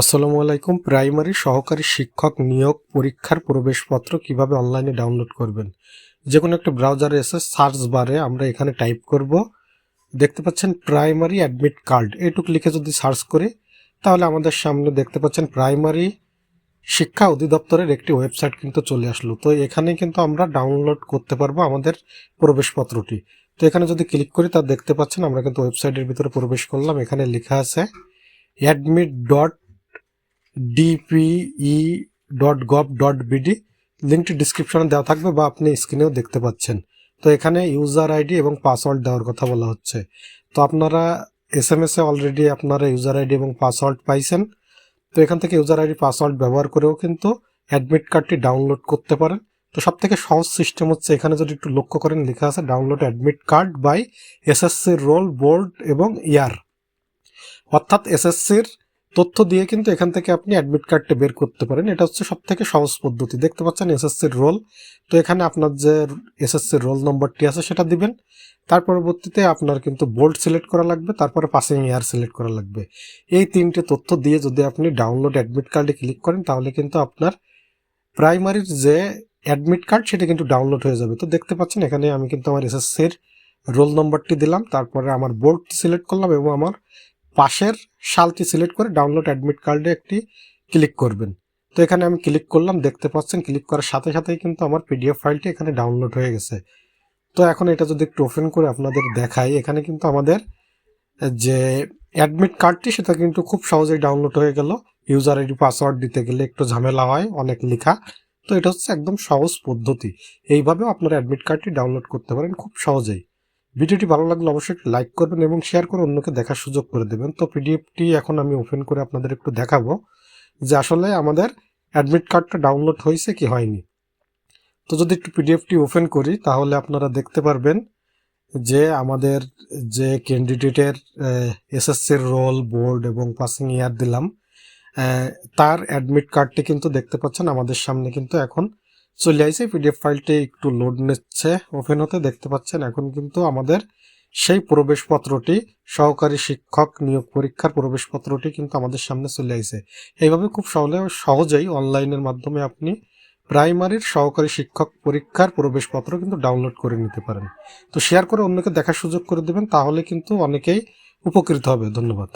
আসসালামু আলাইকুম। প্রাইমারি সহকারী শিক্ষক নিয়োগ পরীক্ষার প্রবেশপত্র কীভাবে অনলাইনে ডাউনলোড করবেন? যে কোনো একটা ব্রাউজারে এসে সার্চ বারে আমরা এখানে টাইপ করব। দেখতে পাচ্ছেন প্রাইমারি অ্যাডমিট কার্ড। এটুক লিখে যদি সার্চ করি, তাহলে আমাদের সামনে দেখতে পাচ্ছেন প্রাইমারি শিক্ষা অধিদপ্তরের একটি ওয়েবসাইট কিন্তু চলে আসলো। তো এখানে কিন্তু আমরা ডাউনলোড করতে পারব আমাদের প্রবেশপত্রটি। তো এখানে যদি ক্লিক করি, তা দেখতে পাচ্ছেন আমরা কিন্তু ওয়েবসাইটের ভিতরে প্রবেশ করলাম। এখানে লেখা আছে admit dot DPE dot gov dot BD লিঙ্কটি ডিসক্রিপশনে দেওয়া থাকবে বা আপনি স্ক্রিনেও দেখতে পাচ্ছেন। তো এখানে ইউজার আইডি এবং পাসওয়ার্ড দেওয়ার কথা বলা হচ্ছে। তো আপনারা এস এম এস অলরেডি আপনারা ইউজার আইডি এবং পাসওয়ার্ড পাইছেন। তো এখান থেকে ইউজার আইডি পাসওয়ার্ড ব্যবহার করেও কিন্তু অ্যাডমিট কার্ডটি ডাউনলোড করতে পারেন। তো সব থেকে সহজ সিস্টেম হচ্ছে, এখানে যদি একটু লক্ষ্য করেন, লেখা আছে ডাউনলোড অ্যাডমিট কার্ড বাই এসএসসির রোল বোর্ড এবং ইয়ার অর্থাৎ এসএসসির তথ্য দিয়ে কিন্তু এখান থেকে আপনি অ্যাডমিট কার্ডটা বের করতে পারেন। এটা হচ্ছে সব থেকে সহজ পদ্ধতি। দেখতে পাচ্ছেন এসএসসির রোল তো এখানে আপনার যে এসএসসির রোল নম্বরটি আছে সেটা দিবেন। তার পরবর্তীতে আপনার কিন্তু বোল্ড সিলেক্ট করা লাগবে, তারপরে পাসিং ইয়ার সিলেক্ট করা লাগবে। এই তিনটে তথ্য দিয়ে যদি আপনি ডাউনলোড অ্যাডমিট কার্ডে ক্লিক করেন, তাহলে কিন্তু আপনার প্রাইমারির যে অ্যাডমিট কার্ড সেটা কিন্তু ডাউনলোড হয়ে যাবে। তো দেখতে পাচ্ছেন, এখানে আমি কিন্তু আমার এসএসসির রোল নম্বরটি দিলাম। তারপরে আমার বোর্ড সিলেক্ট করলাম এবং আমার পাশের সালটি সিলেক্ট করে ডাউনলোড অ্যাডমিট কার্ডে একটি ক্লিক করবেন। তো এখানে আমি ক্লিক করলাম, দেখতে পাচ্ছেন ক্লিক করার সাথে সাথেই কিন্তু আমার পিডিএফ ফাইলটি এখানে ডাউনলোড হয়ে গেছে। তো এখন এটা যদি একটু ওপেন করে আপনাদের দেখাই, এখানে কিন্তু আমাদের যে অ্যাডমিট কার্ডটি সেটা কিন্তু খুব সহজেই ডাউনলোড হয়ে গেল। ইউজার আইডি, পাসওয়ার্ড দিতে গেলে একটু ঝামেলা হয় অনেক লেখা। তো এটা হচ্ছে একদম সহজ পদ্ধতি। এইভাবেও আপনারা অ্যাডমিট কার্ডটি ডাউনলোড করতে পারেন খুব সহজেই। ভিডিওটি ভালো লাগলে অবশ্যই লাইক করবেন এবং শেয়ার করে অন্যকে দেখার সুযোগ করে দেবেন। তো পিডিএফটি এখন আমি ওপেন করে আপনাদের একটু দেখাবো যে আসলে আমাদের অ্যাডমিট কার্ডটা ডাউনলোড হয়েছে কি হয়নি। তো যদি একটু পিডিএফটি ওপেন করি, তাহলে আপনারা দেখতে পারবেন যে আমাদের যে ক্যান্ডিডেটের এসএসসির রোল বোর্ড এবং পাসিং ইয়ার দিলাম। তার অ্যাডমিট কার্ডটি কিন্তু দেখতে পাচ্ছেন, আমাদের সামনে কিন্তু এখন চলে আসছে পিডিএফ ফাইলটি একটু লোড নিচ্ছে। ওপেন হতে দেখতে পাচ্ছেন, এখন কিন্তু আমাদের সেই প্রবেশপত্রটি, সহকারী শিক্ষক নিয়োগ পরীক্ষার প্রবেশপত্রটি কিন্তু আমাদের সামনে চলে আসে এইভাবে খুব সহলে সহজেই অনলাইনের মাধ্যমে আপনি প্রাইমারির সহকারী শিক্ষক পরীক্ষার প্রবেশপত্র কিন্তু ডাউনলোড করে নিতে পারেন। তো শেয়ার করে অন্যকে দেখার সুযোগ করে দেবেন, তাহলে কিন্তু অনেকেই উপকৃত হবে। ধন্যবাদ।